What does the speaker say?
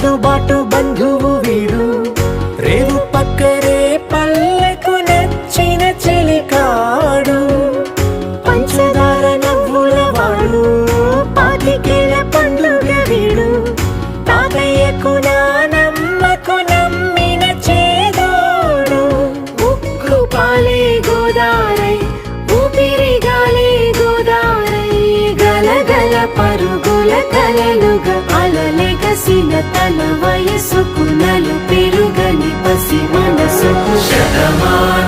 అందుబాటు బంధువు వీడు. రేవు పక్కరే పల్లెకు నచ్చిన చెలికాడు. పంచదార నవ్వుల వాడు పాతికేల పండుగ వీడు. తాతయ్యకు నానమ్మకు నమ్మిన చేదోడు. ఉక్కు పాలే గోదారై ఊపిరి గాలి గోదారై గలగల పరుగుల కలలుగా అలలెగసిన తన వయసుకు నలు పెరుగని పసి మనసుకు. శతమా